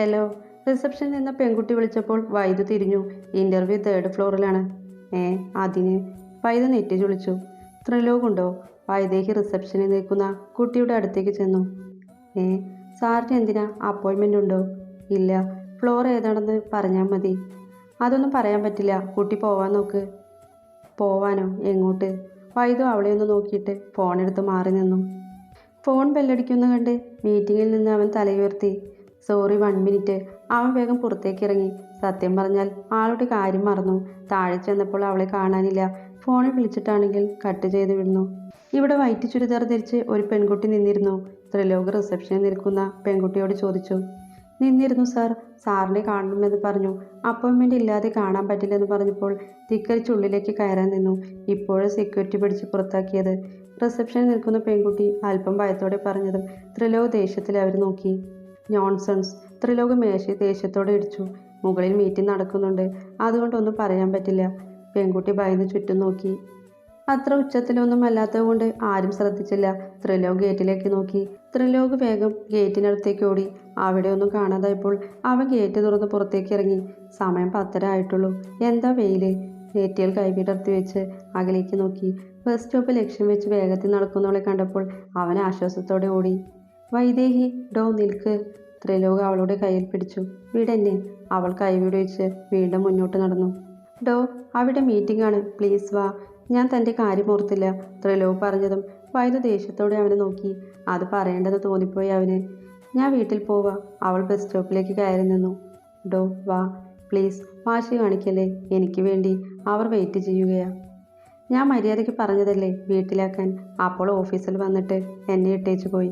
Hello റിസപ്ഷനിൽ നിന്ന് പെൺകുട്ടി വിളിച്ചപ്പോൾ വൈദ്യു തിരിഞ്ഞു. ഇന്റർവ്യൂ തേർഡ് ഫ്ലോറിലാണ് ഏ അതിന്? വൈദ നെറ്റി ചുളിച്ചു. ത്രിലോകുണ്ടോ വൈദേഹി റിസപ്ഷനിൽ നിൽക്കുന്ന കുട്ടിയുടെ അടുത്തേക്ക് ചെന്നു. ഏ സാറിന് എന്തിനാ അപ്പോയിൻമെന്റ് ഉണ്ടോ? ഇല്ല. ഫ്ലോർ ഏതാണെന്ന് പറഞ്ഞാൽ മതി. അതൊന്നും പറയാൻ പറ്റില്ല. കുട്ടി പോവാൻ നോക്ക്. പോവാനോ? എങ്ങോട്ട്? വൈദു അവളെ ഒന്ന് നോക്കിയിട്ട് ഫോണെടുത്ത് മാറി നിന്നു. ഫോൺ ബെല്ലടിക്കുന്നു കണ്ട് മീറ്റിങ്ങിൽ നിന്ന് അവൻ തലയുയർത്തി. സോറി വൺ മിനിറ്റ് അവൻ വേഗം പുറത്തേക്ക് ഇറങ്ങി. സത്യം പറഞ്ഞാൽ ആളുടെ കാര്യം മറന്നു. താഴെ ചെന്നപ്പോൾ അവളെ കാണാനില്ല. ഫോണിൽ വിളിച്ചിട്ടാണെങ്കിൽ കട്ട് ചെയ്ത് വിടുന്നു. ഇവിടെ വൈറ്റ് ചുരിദാർ ധരിച്ച് ഒരു പെൺകുട്ടി നിന്നിരുന്നു. ത്രിലോക റിസപ്ഷനിൽ നിൽക്കുന്ന പെൺകുട്ടിയോട് ചോദിച്ചു. നിന്നിരുന്നു സാർ സാറിനെ കാണണമെന്ന് പറഞ്ഞു. അപ്പോയിൻമെന്റ് ഇല്ലാതെ കാണാൻ പറ്റില്ലെന്ന് പറഞ്ഞപ്പോൾ ധിക്കരിച്ച് ഉള്ളിലേക്ക് കയറാൻ നിന്നു. ഇപ്പോഴും സെക്യൂരിറ്റി പിടിച്ച് പുറത്താക്കിയത്. റിസപ്ഷനിൽ നിൽക്കുന്ന പെൺകുട്ടി അല്പം ഭയത്തോടെ പറഞ്ഞതും ത്രിലോക ദേഷ്യത്തിൽ അവർ നോക്കി. നോൺസൺസ് ത്രിലോകം മേശയെ ദേഷ്യത്തോടെ ഇടിച്ചു. മുകളിൽ മീറ്റിംഗ് നടക്കുന്നുണ്ട്. അതുകൊണ്ടൊന്നും പറയാൻ പറ്റില്ല. പെൺകുട്ടി ഭയന്ന് ചുറ്റും നോക്കി. അത്ര ഉച്ചത്തിലൊന്നും അല്ലാത്തതുകൊണ്ട് ആരും ശ്രദ്ധിച്ചില്ല. ത്രിലോക് ഗേറ്റിലേക്ക് നോക്കി. ത്രിലോക് വേഗം ഗേറ്റിനടുത്തേക്ക് ഓടി. അവിടെ ഒന്നും കാണാതായപ്പോൾ അവൻ ഗേറ്റ് തുറന്ന് പുറത്തേക്ക് ഇറങ്ങി. സമയം പത്തര ആയിട്ടുള്ളൂ. എന്താ വെയിൽ? നെറ്റിയിൽ കൈവിടർത്തി വെച്ച് അകലേക്ക് നോക്കി. ബസ് സ്റ്റോപ്പ് ലക്ഷ്യം വെച്ച് വേഗത്തിൽ നടക്കുന്നവളെ കണ്ടപ്പോൾ അവൻ ആശ്വാസത്തോടെ ഓടി. വൈദേഹി ഡോ നിൽക്ക്. ത്രിലോക അവളുടെ കയ്യിൽ പിടിച്ചു. വിടന്നെ അവൾ കൈവിടെ വെച്ച് വീണ്ടും മുന്നോട്ട് നടന്നു. ഡോ അവിടെ മീറ്റിംഗ് ആണ്. പ്ലീസ് വാ. ഞാൻ തന്റെ കാര്യം ഓർത്തില്ല. ത്രിലോക് പറഞ്ഞതും വൈദ്യു ദേഷ്യത്തോടെ അവനെ നോക്കി. അത് പറയേണ്ടെന്ന് തോന്നിപ്പോയി അവന്. ഞാൻ വീട്ടിൽ പോവാ. അവൾ ബസ് സ്റ്റോപ്പിലേക്ക് കയറി നിന്നു. ഡോ വാ. പ്ലീസ് വാശി കാണിക്കല്ലേ? എനിക്ക് വേണ്ടി അവർ വെയിറ്റ് ചെയ്യുകയാ. ഞാൻ മര്യാദയ്ക്ക് പറഞ്ഞതല്ലേ വീട്ടിലാക്കാൻ? അപ്പോൾ ഓഫീസിൽ വന്നിട്ട് എന്നെ ഇട്ടേച്ചു പോയി.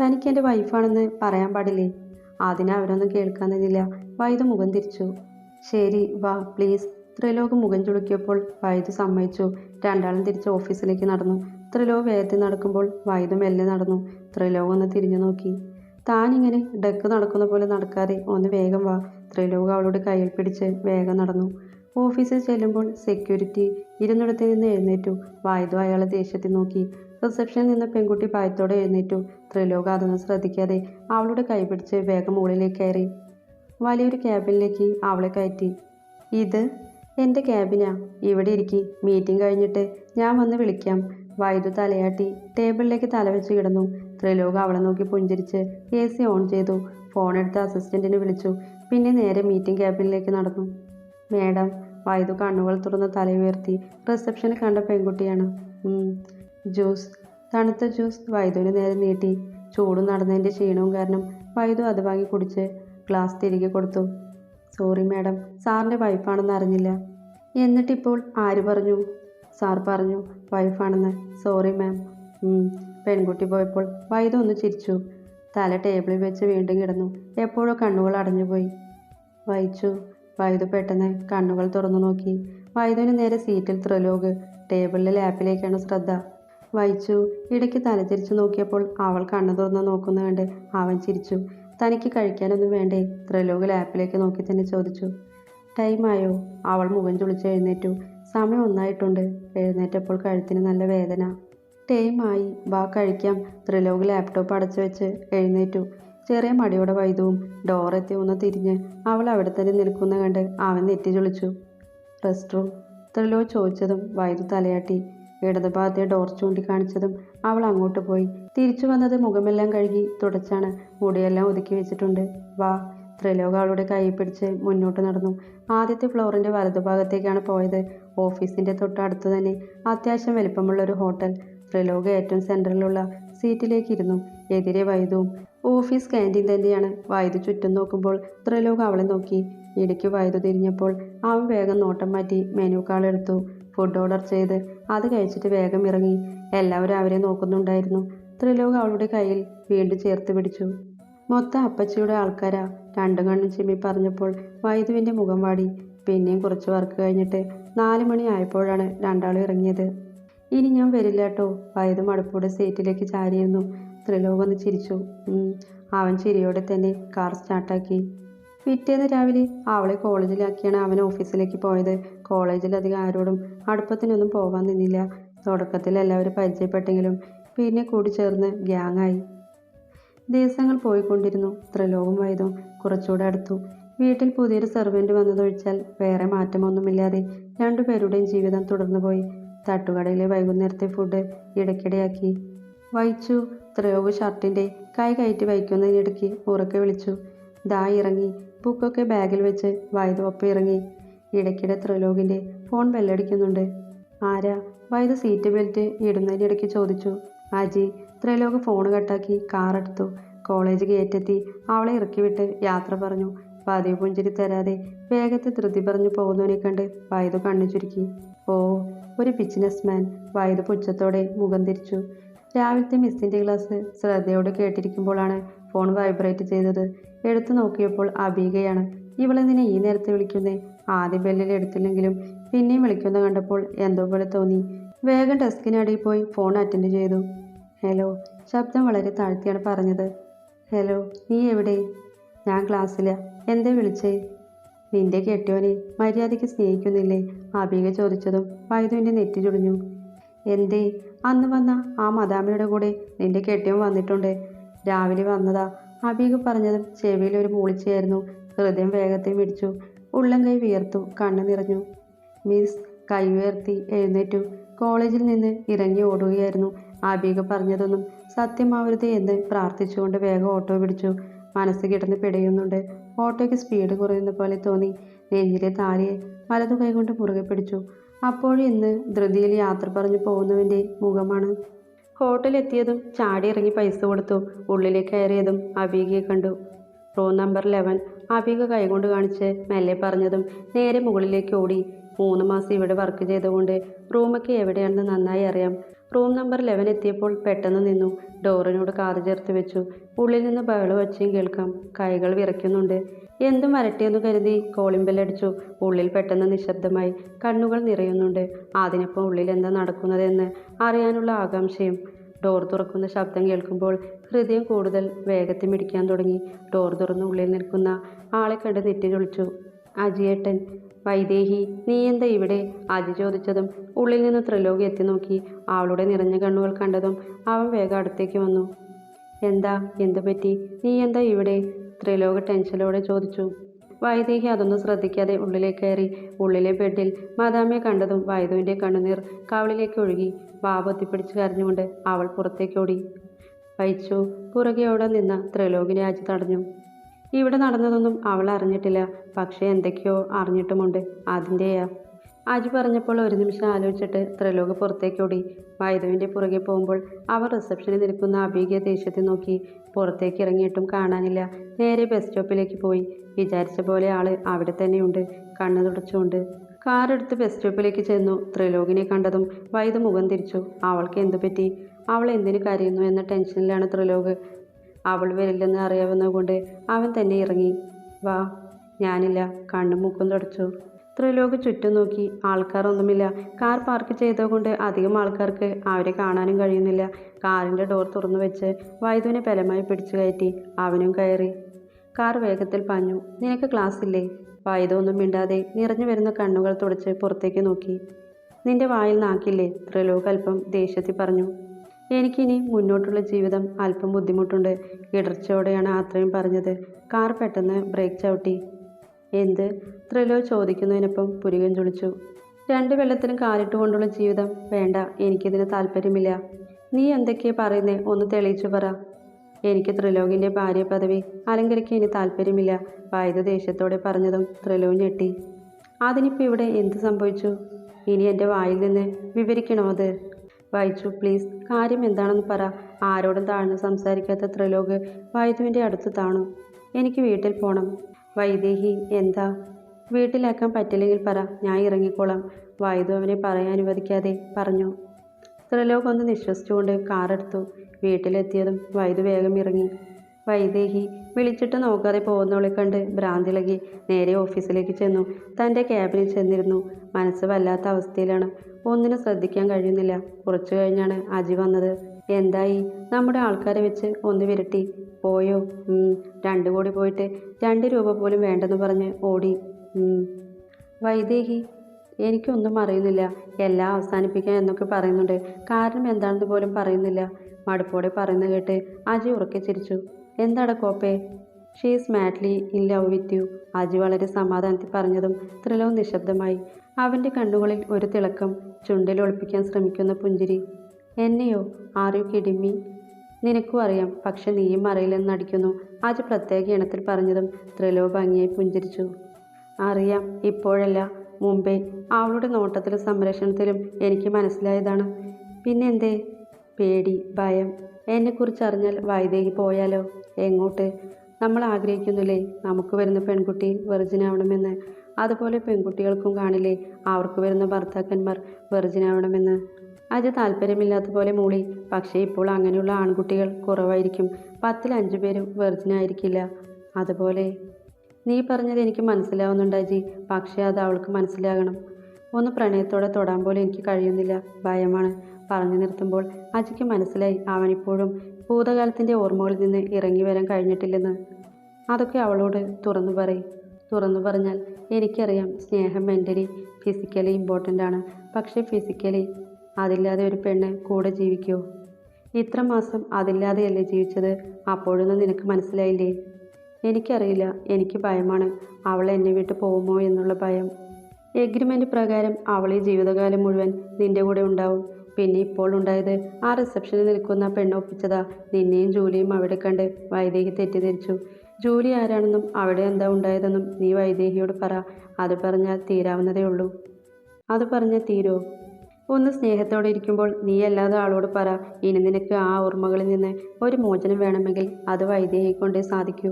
തനിക്ക് എന്റെ വൈഫാണെന്ന് പറയാൻ പാടില്ലേ? അതിനെ അവരൊന്നും കേൾക്കാൻ നിന്നില്ല വൈദ് മുഖം തിരിച്ചു. ശരി വാ പ്ലീസ്. ത്രിലോക് മുഖം ചുളുക്കിയപ്പോൾ വൈദ് സമ്മതിച്ചു. രണ്ടാളും തിരിച്ച് ഓഫീസിലേക്ക് നടന്നു. ത്രിലോക് വേഗത്തിൽ നടക്കുമ്പോൾ വൈദ് മെല്ലെ നടന്നു. ത്രിലോക് ഒന്ന് തിരിഞ്ഞു നോക്കി. താനിങ്ങനെ ഡെക്ക് നടക്കുന്ന പോലെ നടക്കാതെ ഒന്ന് വേഗം വാ. ത്രിലോക് അവളോട് കയ്യിൽ പിടിച്ച് വേഗം നടന്നു. ഓഫീസിൽ ചെല്ലുമ്പോൾ സെക്യൂരിറ്റി ഇരുന്നിടത്ത് നിന്ന് എഴുന്നേറ്റു. വായുതു അയാളെ ദേഷ്യത്തിൽ നോക്കി. റിസപ്ഷനിൽ നിന്ന് പെൺകുട്ടി ഭയത്തോടെ എഴുന്നേറ്റു. ത്രിലോക അതൊന്നും ശ്രദ്ധിക്കാതെ അവളുടെ കൈപിടിച്ച് വേഗം മുകളിലേക്ക് കയറി. വലിയൊരു ക്യാബിനിലേക്ക് അവളെ കയറ്റി. ഇത് എന്റെ ക്യാബിനാ. ഇവിടെ ഇരിക്കി. മീറ്റിംഗ് കഴിഞ്ഞിട്ട് ഞാൻ വന്ന് വിളിക്കാം. വൈദ്യു തലയാട്ടി ടേബിളിലേക്ക് തലവെച്ച് കിടന്നു. ത്രിലോക അവളെ നോക്കി പുഞ്ചിരിച്ച് എ സി ഓൺ ചെയ്തു. ഫോൺ എടുത്ത് അസിസ്റ്റന്റിനെ വിളിച്ചു. പിന്നെ നേരെ മീറ്റിംഗ് ക്യാബിനിലേക്ക് നടന്നു. മേഡം വൈദു കണ്ണുകൾ തുറന്ന് തലയുയർത്തി റിസപ്ഷനിൽ കണ്ട പെൺകുട്ടിയാണ്. "ഉം, ജ്യൂസ് തണുത്ത ജ്യൂസ് വൈദുവിന് നേരെ നീട്ടി. ചൂട് നടന്നതിന്റെ ക്ഷീണവും കാരണം വൈദ്യു അത് വാങ്ങി കുടിച്ച് ഗ്ലാസ് തിരികെ കൊടുത്തു. സോറി മാഡം സാറിന്റെ വൈഫാണെന്ന് അറിഞ്ഞില്ല. എന്നിട്ടിപ്പോൾ ആര് പറഞ്ഞു? സാർ പറഞ്ഞു വൈഫാണെന്ന് സോറി മാം പെൺകുട്ടി പോയപ്പോൾ വൈദ്യു ഒന്ന് ചിരിച്ചു. തല ടേബിളിൽ വെച്ച് വീണ്ടും കിടന്നു. എപ്പോഴോ കണ്ണുകൾ അടഞ്ഞുപോയി. വൈച്ചു വൈദ്യു പെട്ടെന്ന് കണ്ണുകൾ തുറന്നു നോക്കി. വൈദ്യുവിന് നേരെ സീറ്റിൽ ത്രിലോക്. ടേബിളിലെ ലാപ്പിലേക്കാണ് ശ്രദ്ധ. വായിച്ചു. ഇടയ്ക്ക് തലതിരിച്ചു നോക്കിയപ്പോൾ അവൾ കണ്ണു തുറന്ന് നോക്കുന്ന കണ്ട് അവൻ ചിരിച്ചു. തനിക്ക് കഴിക്കാനൊന്നും വേണ്ടേ? ത്രിലോക ലാപ്പിലേക്ക് നോക്കി തന്നെ ചോദിച്ചു. ടൈമായോ അവൾ മുഖം ചുളിച്ച് എഴുന്നേറ്റു. സമയം ഒന്നായിട്ടുണ്ട്. എഴുന്നേറ്റപ്പോൾ കഴുത്തിന് നല്ല വേദന. ടൈമായി വാ കഴിക്കാം. ത്രിലോക് ലാപ്ടോപ്പ് അടച്ചു വെച്ച് എഴുന്നേറ്റു. ചെറിയ മടിയോടെ വൈദ്യവും ഡോറെത്തി ഒന്ന് തിരിഞ്ഞ് അവൾ അവിടെ തന്നെ നിൽക്കുന്ന കണ്ട് അവൻ നെറ്റി ചുളിച്ചു. റെസ്റ്റ് റൂം ത്രിലോ ചോദിച്ചതും വൈദ്യു തലയാട്ടി. ഇടതുഭാഗത്തെ ഡോർ ചൂണ്ടിക്കാണിച്ചതും അവൾ അങ്ങോട്ട് പോയി. തിരിച്ചു വന്നത് മുഖമെല്ലാം കഴുകി തുടച്ചാണ്. മുടിയെല്ലാം ഒതുക്കി വെച്ചിട്ടുണ്ട്. വാ. ത്രിലോക അവളുടെ കൈ പിടിച്ച് മുന്നോട്ട് നടന്നു. ആദ്യത്തെ ഫ്ലോറിന്റെ വലതുഭാഗത്തേക്കാണ് പോയത്. ഓഫീസിന്റെ തൊട്ടടുത്ത് തന്നെ അത്യാവശ്യം വലിപ്പമുള്ള ഒരു ഹോട്ടൽ. ത്രിലോക ഏറ്റവും സെന്ററിലുള്ള സീറ്റിലേക്ക് ഇരുന്നു. എതിരെ വൈദ്യവും ഓഫീസ് ക്യാന്റീൻ തന്നെയാണ്. വൈദ്യു ചുറ്റും നോക്കുമ്പോൾ ത്രിലോക അവളെ നോക്കി. ഇടയ്ക്ക് വൈദ്യു തിരിഞ്ഞപ്പോൾ അവൻ വേഗം നോട്ടം മാറ്റി മെനു കാൾ എടുത്തു. ഫുഡ് ഓർഡർ ചെയ്ത് അത് കഴിച്ചിട്ട് വേഗം ഇറങ്ങി. എല്ലാവരും അവരെ നോക്കുന്നുണ്ടായിരുന്നു. ത്രിലോക് അവളുടെ കയ്യിൽ വീണ്ടും ചേർത്ത് പിടിച്ചു. മൊത്തം അപ്പച്ചിയുടെ ആൾക്കാരാ. രണ്ടും കണ്ണും ചിമ്മി പറഞ്ഞപ്പോൾ വൈദുവിന്റെ മുഖം വാടി. പിന്നെയും കുറച്ച് വർക്ക് കഴിഞ്ഞിട്ട് നാല് മണി ആയപ്പോഴാണ് രണ്ടാളും ഇറങ്ങിയത്. ഇനി ഞാൻ വരില്ല കേട്ടോ. വൈദു മടുപ്പോടെ സീറ്റിലേക്ക് ചാരിയിരുന്നു. ത്രിലോകൊന്ന് ചിരിച്ചു. അവൻ ചിരിയോടെ തന്നെ കാർ സ്റ്റാർട്ടാക്കി. പിറ്റേന്ന് രാവിലെ അവളെ കോളേജിലാക്കിയാണ് അവൻ ഓഫീസിലേക്ക് പോയത്. കോളേജിൽ അധികം ആരോടും അടുപ്പത്തിനൊന്നും പോകാൻ നിന്നില്ല. തുടക്കത്തിൽ എല്ലാവരും പരിചയപ്പെട്ടെങ്കിലും പിന്നെ കൂടി ചേർന്ന് ഗ്യാങ്ങായി. ദിവസങ്ങൾ പോയിക്കൊണ്ടിരുന്നു. ത്രിലോകം വൈദും കുറച്ചുകൂടെ അടുത്തു. വീട്ടിൽ പുതിയൊരു സെർവന്റ് വന്നതൊഴിച്ചാൽ വേറെ മാറ്റമൊന്നുമില്ലാതെ രണ്ടുപേരുടെയും ജീവിതം തുടർന്നു പോയി തട്ടുകടയിലെ വൈകുന്നേരത്തെ ഫുഡ് ഇടയ്ക്കിടെയാക്കി. വഹിച്ചു. ത്രയോവ് ഷർട്ടിന്റെ കൈ കയറ്റി വയ്ക്കുന്നതിനിടയ്ക്ക് ഉറക്കെ വിളിച്ചു. ദാ ഇറങ്ങി. ബുക്കൊക്കെ ബാഗിൽ വെച്ച് ഒപ്പം ഇറങ്ങി. ഇടയ്ക്കിടെ ത്രിലോകിന്റെ ഫോൺ ബെല്ലടിക്കുന്നുണ്ട്. ആരാ? വൈദ സീറ്റ് ബെൽറ്റ് ഇടുന്നതിനിടയ്ക്ക് ചോദിച്ചു. അജി ത്രിലോക് ഫോൺ കട്ടാക്കി കാറെടുത്തു കോളേജ് ഗേറ്റെത്തി അവളെ ഇറക്കി വിട്ട് യാത്ര പറഞ്ഞു. പതിവ് പുഞ്ചിരി തരാതെ വേഗത്തിൽ ധൃതി പറഞ്ഞു പോകുന്നവനെ കണ്ട് വൈദ കണ്ണു ചുരുക്കി. ഓ ഒരു ബിസിനസ് മാൻ വൈദ പുച്ഛത്തോടെ മുഖം തിരിച്ചു. രാവിലത്തെ മിസ്സിന്റെ ക്ലാസ് ശ്രദ്ധയോടെ കേട്ടിരിക്കുമ്പോഴാണ് ഫോൺ വൈബ്രേറ്റ് ചെയ്തത്. എടുത്തു നോക്കിയപ്പോൾ അബീകയാണ്. ഇവളെന്തിനെ ഈ നേരത്തെ വിളിക്കുന്നേ? ആദ്യം ബെല്ലിൽ എടുത്തില്ലെങ്കിലും പിന്നെയും വിളിക്കുന്ന കണ്ടപ്പോൾ എന്തോ പോലെ തോന്നി. വേഗം ഡെസ്കിനടിയിൽ പോയി ഫോൺ അറ്റൻഡ് ചെയ്തു. ഹലോ ശബ്ദം വളരെ താഴ്ത്തിയാണ് പറഞ്ഞത്. ഹലോ നീ എവിടെ? ഞാൻ ക്ലാസ്സില. എന്തേ വിളിച്ചേ? നിന്റെ കെട്ടിയോനെ മര്യാദയ്ക്ക് സ്നേഹിക്കുന്നില്ലേ? അബീക ചോദിച്ചതും വൈദുവിന്റെ നെറ്റി ചുളിഞ്ഞു. എന്തേ അന്ന് വന്ന ആ മദാമയുടെ കൂടെ നിന്റെ കെട്ടിയോൻ വന്നിട്ടുണ്ട്. രാവിലെ വന്നതാ. അബീക പറഞ്ഞതും ചെവിയിൽ ഒരു മൂളിച്ചയായിരുന്നു. ഹൃദയം വേഗത്തിൽ മിടിച്ചു. ഉള്ളം കൈ വിയർത്തു കണ്ണു നിറഞ്ഞു. മിസ് കൈ ഉയർത്തി എഴുന്നേറ്റു. കോളേജിൽ നിന്ന് ഇറങ്ങി ഓടുകയായിരുന്നു. ആബിക പറഞ്ഞതൊന്നും സത്യമാവരുത് എന്ന് പ്രാർത്ഥിച്ചുകൊണ്ട് വേഗം ഓട്ടോ പിടിച്ചു. മനസ്സ് കിടന്ന് പിടയുന്നുണ്ട്. ഓട്ടോയ്ക്ക് സ്പീഡ് കുറയുന്ന പോലെ തോന്നി. നെഞ്ചിലെ താലിയെ വലതു കൈകൊണ്ട് മുറുകെ പിടിച്ചു. അപ്പോഴും ഇന്ന് ധൃതിയിൽ യാത്ര പറഞ്ഞു പോകുന്നവന്റെ മുഖമാണ്. ഹോട്ടലെത്തിയതും ചാടി ഇറങ്ങി പൈസ കൊടുത്തു. ഉള്ളിലേക്ക് കയറിയതും അബീകയെ കണ്ടു. റൂം നമ്പർ ലെവൻ അഭിക കൈകൊണ്ട് കാണിച്ച് മെല്ലെ പറഞ്ഞതും നേരെ മുകളിലേക്ക് ഓടി. മൂന്ന് മാസം ഇവിടെ വർക്ക് ചെയ്തുകൊണ്ട് റൂമൊക്കെ എവിടെയാണെന്ന് നന്നായി അറിയാം. റൂം നമ്പർ ലെവൻ എത്തിയപ്പോൾ പെട്ടെന്ന് നിന്നു. ഡോറിനോട് കാത് ചേർത്ത് വെച്ചു. ഉള്ളിൽ നിന്ന് ബഹളം വച്ചും കേൾക്കാം. കൈകൾ വിറയ്ക്കുന്നുണ്ട്. എന്തും വരട്ടെയെന്ന് കരുതി കോളിമ്പലടിച്ചു ഉള്ളിൽ പെട്ടെന്ന് നിശബ്ദമായി കണ്ണുകൾ നിറയുന്നുണ്ട്. അതിനൊപ്പം ഉള്ളിൽ എന്താ നടക്കുന്നതെന്ന് അറിയാനുള്ള ആകാംക്ഷയും ഡോർ തുറക്കുന്ന ശബ്ദം കേൾക്കുമ്പോൾ ഹൃദയം കൂടുതൽ വേഗത്തിൽ മിടിക്കാൻ തുടങ്ങി. ഡോർ തുറന്ന് ഉള്ളിൽ നിൽക്കുന്ന ആളെ കണ്ട് നെറ്റി ചൊളിച്ചു അജിയേട്ടൻ വൈദേഹി നീ എന്താ ഇവിടെ? അജി ചോദിച്ചതും ഉള്ളിൽ നിന്ന് ത്രിലോകി എത്തി നോക്കി. അവളുടെ നിറഞ്ഞ കണ്ണുകൾ കണ്ടതും അവൻ വേഗം അടുത്തേക്ക് വന്നു. എന്താ? എന്തു പറ്റി നീ എന്താ ഇവിടെ? ത്രിലോക ടെൻഷനോടെ ചോദിച്ചു. വൈദേഹി അതൊന്നും ശ്രദ്ധിക്കാതെ ഉള്ളിലേക്ക് കയറി ഉള്ളിലെ ബെഡിൽ മാതാമ്മയെ കണ്ടതും വൈദുവിന്റെ കണ്ണുനീർ കവളിലേക്ക് ഒഴുകി വാപൊത്തിപ്പിടിച്ച് കരഞ്ഞുകൊണ്ട് അവൾ പുറത്തേക്ക് ഓടി. വൈച്ചു പുറകെ ഓടെ നിന്ന ത്രിലോകിനെ അജി തടഞ്ഞു. ഇവിടെ നടന്നതൊന്നും അവൾ അറിഞ്ഞിട്ടില്ല. പക്ഷേ എന്തൊക്കെയോ അറിഞ്ഞിട്ടുമുണ്ട്. അതിന്റെയാ. അജി പറഞ്ഞപ്പോൾ ഒരു നിമിഷം ആലോചിച്ചിട്ട് ത്രിലോക് പുറത്തേക്കോടി ഓടി. പുറകെ പോകുമ്പോൾ അവർ റിസപ്ഷനിൽ നിൽക്കുന്ന അബീകയെ ദേഷ്യത്തിൽ നോക്കി. പുറത്തേക്ക് ഇറങ്ങിയിട്ടും കാണാനില്ല. നേരെ ബസ് സ്റ്റോപ്പിലേക്ക് പോയി. വിചാരിച്ച പോലെ ആൾ അവിടെ തന്നെയുണ്ട്. കണ്ണു തുടച്ചുകൊണ്ട് കാറെടുത്ത് ബസ് സ്റ്റോപ്പിലേക്ക് ചെന്നു. ത്രിലോകിനെ കണ്ടതും വൈദ മുഖം തിരിച്ചു. അവൾക്ക് എന്തു പറ്റി? അവൾ എന്തിനു കരയുന്നു എന്ന ടെൻഷനിലാണ് ത്രിലോക്. അവൾ വരില്ലെന്ന് അറിയാവുന്നതുകൊണ്ട് അവൻ തന്നെ ഇറങ്ങി. വാ ഞാനില്ല. കണ്ണും മൂക്കും തുടച്ചു. ത്രിലോക് ചുറ്റും നോക്കി. ആൾക്കാരൊന്നുമില്ല. കാർ പാർക്ക് ചെയ്തതുകൊണ്ട് അധികം ആൾക്കാർക്ക് അവരെ കാണാനും കഴിയുന്നില്ല. കാറിന്റെ ഡോർ തുറന്നു വെച്ച് വൈദുവിനെ ബലമായി പിടിച്ചു കയറ്റി അവനും കയറി. കാർ വേഗത്തിൽ പാഞ്ഞു. നിനക്ക് ക്ലാസ് ഇല്ലേ? വൈദൊന്നും മിണ്ടാതെ നിറഞ്ഞു വരുന്ന കണ്ണുകൾ തുടച്ച് പുറത്തേക്ക് നോക്കി. നിന്റെ വായിൽ നാക്കില്ലേ? ത്രിലോക് അല്പം ദേഷ്യത്തിൽ പറഞ്ഞു. എനിക്കിനി മുന്നോട്ടുള്ള ജീവിതം അല്പം ബുദ്ധിമുട്ടുണ്ട്. ഇടർച്ചയോടെയാണ് അത്രയും പറഞ്ഞത്. കാർ പെട്ടെന്ന് ബ്രേക്ക് ചവിട്ടി. എന്ത്? ത്രിലോ ചോദിക്കുന്നതിനൊപ്പം പുരികൻ ചൊളിച്ചു. രണ്ട് വെള്ളത്തിനും കാലിട്ട് കൊണ്ടുള്ള ജീവിതം വേണ്ട. എനിക്കിതിന് താല്പര്യമില്ല. നീ എന്തൊക്കെയാ പറയുന്നേ? ഒന്ന് തെളിയിച്ചു പറ. എനിക്ക് ത്രിലോകിന്റെ ഭാര്യ പദവി അലങ്കരിക്കാൻ ഇനി താല്പര്യമില്ല. വൈദ്യ ദേഷ്യത്തോടെ പറഞ്ഞതും ത്രിലോ ഞെട്ടി. അതിനിപ്പോൾ ഇവിടെ എന്ത് സംഭവിച്ചു? ഇനി എന്റെ വായിൽ നിന്ന് വിവരിക്കണോ അത്? വായിച്ചു പ്ലീസ് കാര്യം എന്താണെന്ന് പറ. ആരോടും താഴ്ന്ന് സംസാരിക്കാത്ത ത്രിലോക് വൈദ്യുവിന്റെ അടുത്ത് താണു. എനിക്ക് വീട്ടിൽ പോകണം വൈദേഹി എന്താ? വീട്ടിലാക്കാൻ പറ്റില്ലെങ്കിൽ പറ ഞാൻ ഇറങ്ങിക്കോളാം. വായുദു അവനെ പറയാൻ അനുവദിക്കാതെ പറഞ്ഞു. ത്രിലോക് ഒന്ന് നിശ്വസിച്ചുകൊണ്ട് കാറെടുത്തു വീട്ടിലെത്തിയതും വൈദു വേഗം ഇറങ്ങി. വൈദേഹി വിളിച്ചിട്ട് നോക്കാതെ പോകുന്നവളെ കണ്ട് ഭ്രാന്തിളകി നേരെ ഓഫീസിലേക്ക് ചെന്നു. തന്റെ ക്യാബിനിൽ ചെന്നിരുന്നു. മനസ്സ് വല്ലാത്ത അവസ്ഥയിലാണ്. ഒന്നിനും ശ്രദ്ധിക്കാൻ കഴിയുന്നില്ല. കുറച്ചു കഴിഞ്ഞാണ് അജി വന്നത്. എന്തായി? നമ്മുടെ ആൾക്കാരെ വെച്ച് ഒന്ന് വിരട്ടി. പോയോ. രണ്ട് കോടി പോയിട്ട് രണ്ട് രൂപ പോലും വേണ്ടെന്ന് പറഞ്ഞ് ഓടി. വൈദേഹി എനിക്കൊന്നും അറിയുന്നില്ല. എല്ലാം അവസാനിപ്പിക്കാൻ എന്നൊക്കെ പറയുന്നുണ്ട്. കാരണം എന്താണെന്ന് പോലും പറയുന്നില്ല. മടുപ്പോടെ പറയുന്നത് കേട്ട് അജി ഉറക്കെ ചിരിച്ചു. എന്താടാ കോപ്പേ? She's madly in love with you Aji വളരെ സമാധാനത്തിൽ പറഞ്ഞതും ത്രിലവും നിശബ്ദമായി അവന്റെ കണ്ണുകളിൽ ഒരു തിളക്കം ചുണ്ടിൽ ഒളിപ്പിക്കാൻ ശ്രമിക്കുന്ന പുഞ്ചിരി. എന്നെയോ? ആർ യു കിഡിമി നിനക്കും അറിയാം പക്ഷെ നീയും അറിയില്ലെന്ന് നടിക്കുന്നു. ആജ് പ്രത്യേക ഇനത്തിൽ പറഞ്ഞതും ത്രിലോ ഭംഗിയായി പുഞ്ചിരിച്ചു. അറിയാം ഇപ്പോഴല്ല. മുമ്പേ അവളുടെ നോട്ടത്തിലും സംരക്ഷണത്തിലും എനിക്ക് മനസ്സിലായതാണ്. പിന്നെന്തേ? പേടി ഭയം. എന്നെക്കുറിച്ച് അറിഞ്ഞാൽ വൈദേഹി പോയാലോ? എങ്ങോട്ട്? നമ്മൾ ആഗ്രഹിക്കുന്നില്ലേ? നമുക്ക് വരുന്ന പെൺകുട്ടി വെർജിനാവണമെന്ന്. അതുപോലെ പെൺകുട്ടികൾക്കും കാണില്ലേ? അവർക്ക് വരുന്ന ഭർത്താക്കന്മാർ വെർജിനാവണമെന്ന്. അത് താല്പര്യമില്ലാത്ത പോലെ മൂളി. പക്ഷേ ഇപ്പോൾ അങ്ങനെയുള്ള ആൺകുട്ടികൾ കുറവായിരിക്കും. പത്തിൽ അഞ്ചു പേരും വെർജിനായിരിക്കില്ല അതുപോലെ നീ പറഞ്ഞത് എനിക്ക് മനസ്സിലാവുന്നുണ്ട് അജി. പക്ഷേ അത് അവൾക്ക് മനസ്സിലാകണം. ഒന്ന് പ്രണയത്തോടെ തൊടാൻ പോലും എനിക്ക് കഴിയുന്നില്ല. ഭയമാണ്. പറഞ്ഞു നിർത്തുമ്പോൾ അജിക്ക് മനസ്സിലായി അവനിപ്പോഴും ഭൂതകാലത്തിന്റെ ഓർമ്മകളിൽ നിന്ന് ഇറങ്ങി വരാൻ കഴിഞ്ഞിട്ടില്ലെന്ന്. അതൊക്കെ അവളോട് തുറന്നു പറയും. തുറന്നു പറഞ്ഞാൽ എനിക്കറിയാം സ്നേഹം മെന്റലി ഫിസിക്കലി ഇമ്പോർട്ടന്റ് ആണ്. പക്ഷേ ഫിസിക്കലി അതില്ലാതെ ഒരു പെണ്ണ് കൂടെ ജീവിക്കോ. ഇത്ര മാസം അതില്ലാതെയല്ലേ ജീവിച്ചത്? അപ്പോഴൊന്നും നിനക്ക് മനസ്സിലായില്ലേ? എനിക്കറിയില്ല. എനിക്ക് ഭയമാണ് അവൾ എന്നെ വിട്ട് പോകുമോ എന്നുള്ള ഭയം. എഗ്രിമെന്റ് പ്രകാരം അവൾ ഈ ജീവിതകാലം മുഴുവൻ നിന്റെ കൂടെ ഉണ്ടാവും. പിന്നെ ഇപ്പോൾ ഉണ്ടായത് ആ റിസപ്ഷനിൽ നിൽക്കുന്ന പെണ്ണ് പെണ്ണൊപ്പിച്ചതാ നിന്നെയും ജൂലിയും അവിടെ കണ്ട് വൈദേഹി തെറ്റിദ്ധരിച്ചു. ജൂലി ആരാണെന്നും അവിടെ എന്താ ഉണ്ടായതെന്നും നീ വൈദേഹിയോട് പറ. അത് പറഞ്ഞാൽ തീരാവുന്നതേ ഉള്ളൂ. അത് പറഞ്ഞാൽ തീരോ? ഒന്ന് സ്നേഹത്തോടെ ഇരിക്കുമ്പോൾ നീ അല്ലാതെ ആളോട് പറ. ഇനി നിനക്ക് ആ ഓർമ്മകളിൽ നിന്ന് ഒരു മോചനം വേണമെങ്കിൽ അത് വൈദ്യയെ കൊണ്ടേ സാധിക്കൂ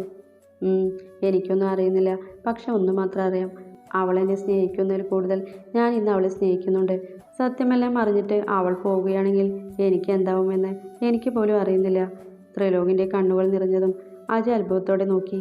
എനിക്കൊന്നും അറിയുന്നില്ല. പക്ഷെ ഒന്ന് മാത്രം അറിയാം. അവളെന്നെ സ്നേഹിക്കുന്നതിൽ കൂടുതൽ ഞാൻ ഇന്ന് അവളെ സ്നേഹിക്കുന്നുണ്ട്. സത്യമെല്ലാം അറിഞ്ഞിട്ട് അവൾ പോവുകയാണെങ്കിൽ എനിക്ക് എന്താവുമെന്ന് എനിക്ക് പോലും അറിയുന്നില്ല. ത്രിലോകിന്റെ കണ്ണുകൾ നിറഞ്ഞതും അജി അത്ഭുതത്തോടെ നോക്കി.